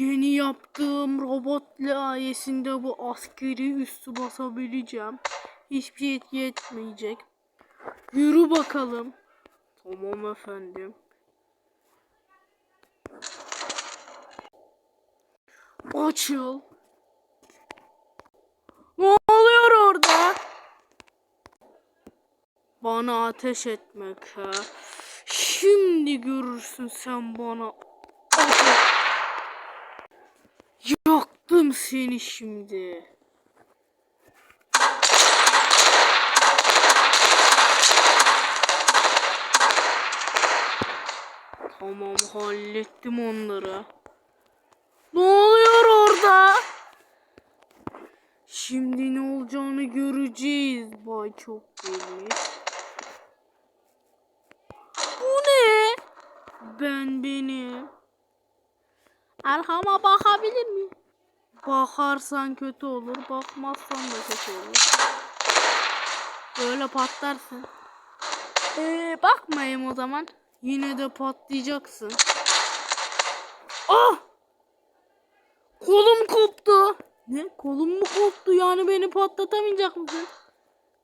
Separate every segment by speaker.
Speaker 1: Yeni yaptığım robot layesinde bu askeri üssü basabileceğim. Hiçbir şey yetmeyecek. Yürü bakalım. Tamam efendim. Açıl. Ne oluyor orada? Bana ateş etmek ha. Şimdi görürsün sen bana. ateş. Seni şimdi. Tamam hallettim onları. Ne oluyor orada? Şimdi ne olacağını göreceğiz Bay Çok Belli. Bu ne? Ben benim. Arkama bakabilir miyim? Bakarsan kötü olur, bakmazsan da kötü olur. Böyle patlarsın. Ee, bakmayayım o zaman. Yine de patlayacaksın. Ah! Kolum koptu. Ne? Kolum mu koptu? Yani beni patlatamayacak mısın?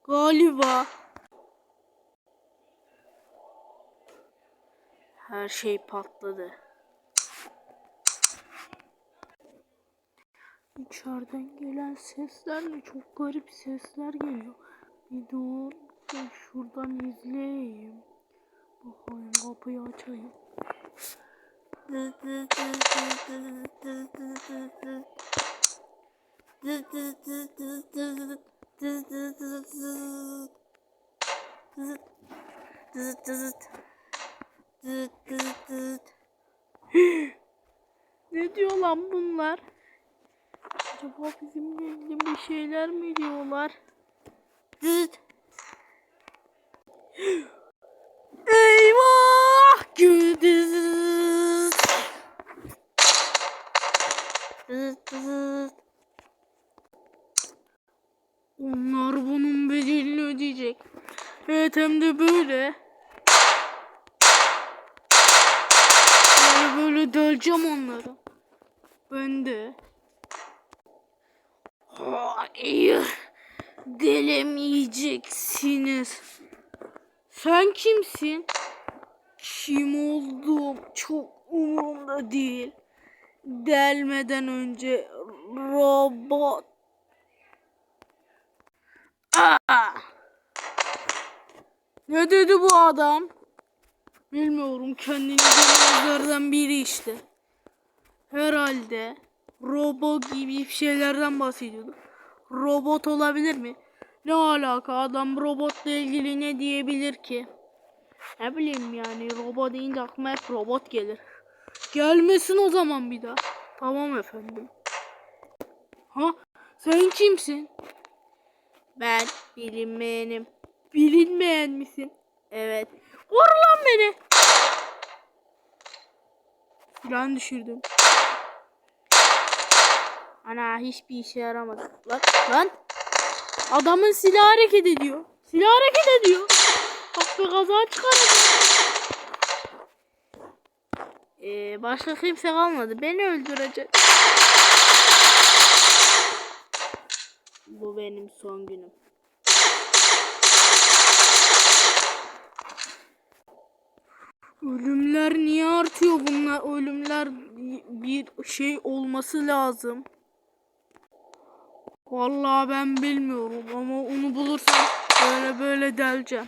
Speaker 1: Galiba. Her şey patladı. İçeriden gelen sesler mi? Çok garip sesler geliyor. Bir dur. Ben şuradan izleyeyim. Bakayım kapıyı açayım. ne diyor lan bunlar? Acaba bizimle ilgili bir şeyler mi diyorlar? Dıt. Eyvah! Güdüz. Dıt dıt. Onlar bunun bedelini ödeyecek. Evet hem de böyle. Böyle böyle döleceğim onları. Ben de. Hayır. Delemeyeceksiniz. Sen kimsin? Kim olduğum çok umurumda değil. Delmeden önce robot. Aa! Ne dedi bu adam? Bilmiyorum kendini görmezlerden biri işte. Herhalde robot gibi şeylerden bahsediyordu. Robot olabilir mi? Ne alaka adam robotla ilgili ne diyebilir ki? Ne bileyim yani robot deyince aklıma hep robot gelir. Gelmesin o zaman bir daha. Tamam efendim. Ha sen kimsin? Ben bilinmeyenim. Bilinmeyen misin? Evet. Vur lan beni. Silah düşürdüm. Ana hiçbir işe yaramadı. Lan lan. Adamın silah hareket ediyor. Silah hareket ediyor. Bak bir kaza çıkardı. Ee, başka kimse kalmadı. Beni öldürecek. Bu benim son günüm. Ölümler niye artıyor bunlar? Ölümler bir şey olması lazım. Vallahi ben bilmiyorum ama onu bulursam böyle böyle deleceğim.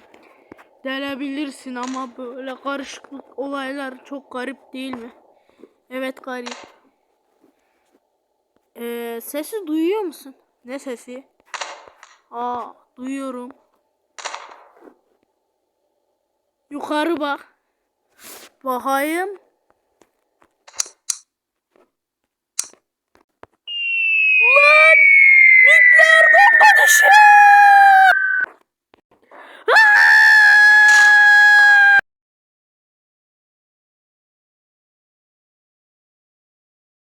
Speaker 1: Delebilirsin ama böyle karışıklık olaylar çok garip değil mi? Evet garip. Ee, sesi duyuyor musun? Ne sesi? Aa duyuyorum. Yukarı bak. Bakayım.